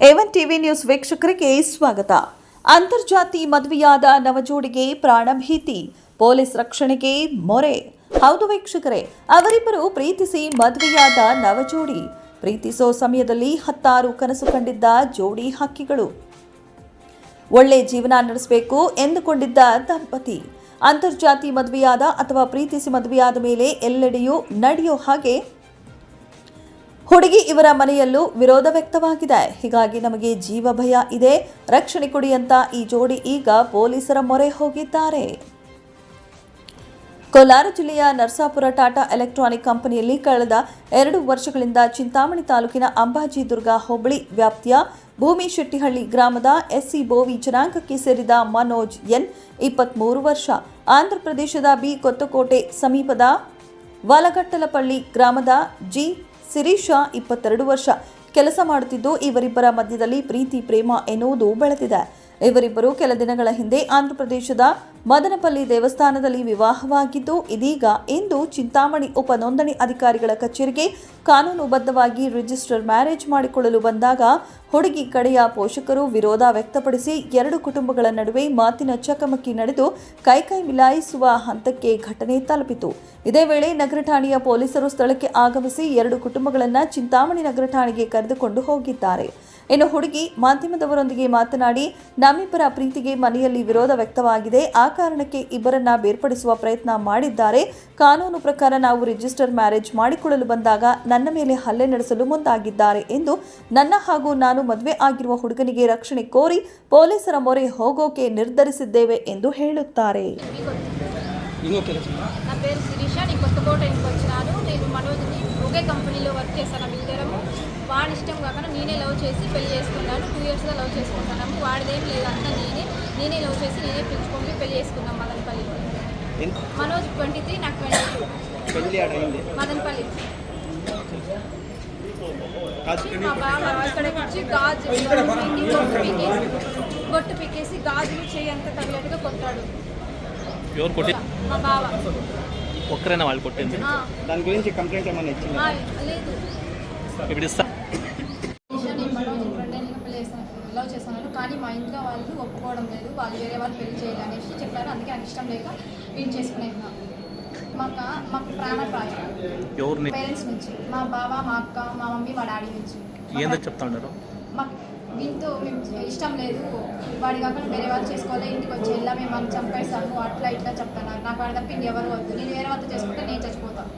A one TV news ವೀಕ್ಷಕರಿಗೆ ಸ್ವಾಗತ. ಅಂತರ್ಜಾತಿ ಮದುವೆಯಾದ ನವಜೋಡಿಗೆ ಪ್ರಾಣಭೀತಿ ಪೊಲೀಸ್ ರಕ್ಷಣೆಗೆ ಮೊರೆ. ಹೌದು ವೀಕ್ಷಕರೇ, ಅವರಿಬ್ಬರು ಪ್ರೀತಿಸಿ ಮದುವೆಯಾದ ನವಜೋಡಿ. ಪ್ರೀತಿಸೋ ಸಮಯದಲ್ಲಿ ಹತ್ತಾರು ಕನಸು ಕಂಡಿದ್ದ ಜೋಡಿ ಹಕ್ಕಿಗಳು. ಒಳ್ಳೆ ಜೀವನ ನಡೆಸಬೇಕು ಎಂದುಕೊಂಡಿದ್ದ ದಂಪತಿ. ಅಂತರ್ಜಾತಿ ಮದುವೆಯಾದ ಅಥವಾ ಪ್ರೀತಿಸಿ ಮದುವೆಯಾದ ಮೇಲೆ ಎಲ್ಲೆಡೆಯೂ ನಡೆಯೋ ಹಾಗೆ ಹುಡುಗಿ ಇವರ ಮನೆಯಲ್ಲೂ ವಿರೋಧ ವ್ಯಕ್ತವಾಗಿದೆ. ಹೀಗಾಗಿ ನಮಗೆ ಜೀವ ಭಯ ಇದೆ. ರಕ್ಷಣೆ ಕೊಡಿ ಅಂತ ಈ ಜೋಡಿ ಈಗ ಪೊಲೀಸರ ಮೊರೆ ಹೋಗಿದ್ದಾರೆ. ಕೋಲಾರ ಜಿಲ್ಲೆಯ ನರಸಾಪುರ ಟಾಟಾ ಎಲೆಕ್ಟ್ರಾನಿಕ್ ಕಂಪನಿಯಲ್ಲಿ ಕಳೆದ ಎರಡು ವರ್ಷಗಳಿಂದ ಚಿಂತಾಮಣಿ ತಾಲೂಕಿನ ಅಂಬಾಜಿ ದುರ್ಗ ಹೋಬಳಿ ವ್ಯಾಪ್ತಿಯ ಭೂಮಿ ಶೆಟ್ಟಿಹಳ್ಳಿ ಗ್ರಾಮದ ಎಸ್ಸಿ ಬೋವಿ ಜನಾಂಗಕ್ಕೆ ಸೇರಿದ ಮನೋಜ್ ಎನ್, ಇಪ್ಪತ್ಮೂರು ವರ್ಷ. ಆಂಧ್ರಪ್ರದೇಶದ ಬಿ ಕೊತ್ತಕೋಟೆ ಸಮೀಪದ ವಾಲಕಟ್ಟಲಪಳ್ಳಿ ಗ್ರಾಮದ ಜಿ ಸಿರೀಶ ಇಪ್ಪತ್ತೆರಡು ವರ್ಷ. ಕೆಲಸ ಮಾಡುತ್ತಿದ್ದು ಇವರಿಬ್ಬರ ಮಧ್ಯದಲ್ಲಿ ಪ್ರೀತಿ ಪ್ರೇಮ ಎನ್ನುವುದು ಬೆಳೆದಿದೆ. ಇವರಿಬ್ಬರು ಕೆಲ ದಿನಗಳ ಹಿಂದೆ ಆಂಧ್ರಪ್ರದೇಶದ ಮದನಪಲ್ಲಿ ದೇವಸ್ಥಾನದಲ್ಲಿ ವಿವಾಹವಾಗಿದ್ದು, ಇದೀಗ ಇಂದು ಚಿಂತಾಮಣಿ ಉಪ ನೋಂದಣಿ ಅಧಿಕಾರಿಗಳ ಕಚೇರಿಗೆ ಕಾನೂನುಬದ್ಧವಾಗಿ ರಿಜಿಸ್ಟರ್ ಮ್ಯಾರೇಜ್ ಮಾಡಿಕೊಳ್ಳಲು ಬಂದಾಗ ಹುಡುಗಿ ಕಡೆಯ ಪೋಷಕರು ವಿರೋಧ ವ್ಯಕ್ತಪಡಿಸಿ ಎರಡು ಕುಟುಂಬಗಳ ನಡುವೆ ಮಾತಿನ ಚಕಮಕಿ ನಡೆದು ಕೈಕೈ ಮಿಲಾಯಿಸುವ ಹಂತಕ್ಕೆ ಘಟನೆ ತಲುಪಿತು. ಇದೇ ವೇಳೆ ನಗರ ಠಾಣೆಯ ಪೊಲೀಸರು ಸ್ಥಳಕ್ಕೆ ಆಗಮಿಸಿ ಎರಡು ಕುಟುಂಬಗಳನ್ನು ಚಿಂತಾಮಣಿ ನಗರ ಠಾಣೆಗೆ ಕರೆದುಕೊಂಡು ಹೋಗಿದ್ದಾರೆ. ಇನ್ನು ಹುಡುಗಿ ಮಾಧ್ಯಮದವರೊಂದಿಗೆ ಮಾತನಾಡಿ, ನಮ್ಮಿಬ್ಬರ ಪ್ರೀತಿಗೆ ಮನೆಯಲ್ಲಿ ವಿರೋಧ ವ್ಯಕ್ತವಾಗಿದೆ. ಆ ಕಾರಣಕ್ಕೆ ಇಬ್ಬರನ್ನ ಬೇರ್ಪಡಿಸುವ ಪ್ರಯತ್ನ ಮಾಡಿದ್ದಾರೆ. ಕಾನೂನು ಪ್ರಕಾರ ನಾವು ರಿಜಿಸ್ಟರ್ ಮ್ಯಾರೇಜ್ ಮಾಡಿಕೊಳ್ಳಲು ಬಂದಾಗ ನನ್ನ ಮೇಲೆ ಹಲ್ಲೆ ನಡೆಸಲು ಮುಂದಾಗಿದ್ದಾರೆ ಎಂದು ನನ್ನ ಹಾಗೂ ನಾನು ಮದುವೆ ಆಗಿರುವ ಹುಡುಗನಿಗೆ ರಕ್ಷಣೆ ಕೋರಿ ಪೊಲೀಸರ ಮೊರೆ ಹೋಗೋಕೆ ನಿರ್ಧರಿಸಿದ್ದೇವೆ ಎಂದು ಹೇಳುತ್ತಾರೆ. నా పేరు శిరీష నేను కొత్తకోట ఇంటికి వచ్చినాను. నేను మనోజ్ని ఒకే కంపెనీలో వర్క్ చేశాను ఇద్దరము వాడి ఇష్టం కాకుండా నేనే లవ్ చేసి పెళ్ళి చేసుకున్నాను. టూ ఇయర్స్గా లవ్ చేసుకుంటున్నాము వాడిదేం లేదు అంతా నేనే. నేనే లవ్ చేసి నేనే పిలుచుకొని పెళ్ళి చేసుకున్నాం మదనపల్లిలో. ఎంత మనోజ్ ట్వంటీ త్రీ నాకు ట్వంటీ టూ మదనపల్లి. మా బావ ఇక్కడికి వచ్చి గాజు బొట్టు పీకేసి గాజులు చేయి అంత తగినట్టుగా కొట్టాడు. ఎవరు కొట్టి మా బావ. ఒక్కరైనా వాళ్ళు కొట్టింది. దాని గురించి కంప్లైంట్ ఏమైనా ఇచ్చింది? లేదు. ఇప్పుడు ఇస్తా. పెళ్ళి లవ్ చేస్తున్నాను కానీ మా ఇంట్లో వాళ్ళు ఒప్పుకోవడం లేదు వాళ్ళు వేరే వాళ్ళు పెళ్ళి చేయాలి అనేసి చెప్పారు. అందుకే నాకు ఇష్టం లేక నేను చేసుకునేసిన మాకు మాకు ప్రాణప్రాయం ఎవరిని? పేరెంట్స్ నుంచి. మా బావ మా అక్క మా మమ్మీ మా డాడీ నుంచి. ఏందో చెప్తా ఉన్నారు మాకు దీంతో మేము ఇష్టం లేదు. వాడి కాకుండా వేరే వాళ్ళు చేసుకోవాలి ఇంటికి వచ్చి వెళ్ళా మేము మనం చంపేస్తాము అట్లా ఇట్లా చెప్తాను నాకు వాడి తప్ప ఎవరు వద్దు. నేను వేరే వాళ్ళతో చేసుకుంటే నేను చచ్చిపోతాను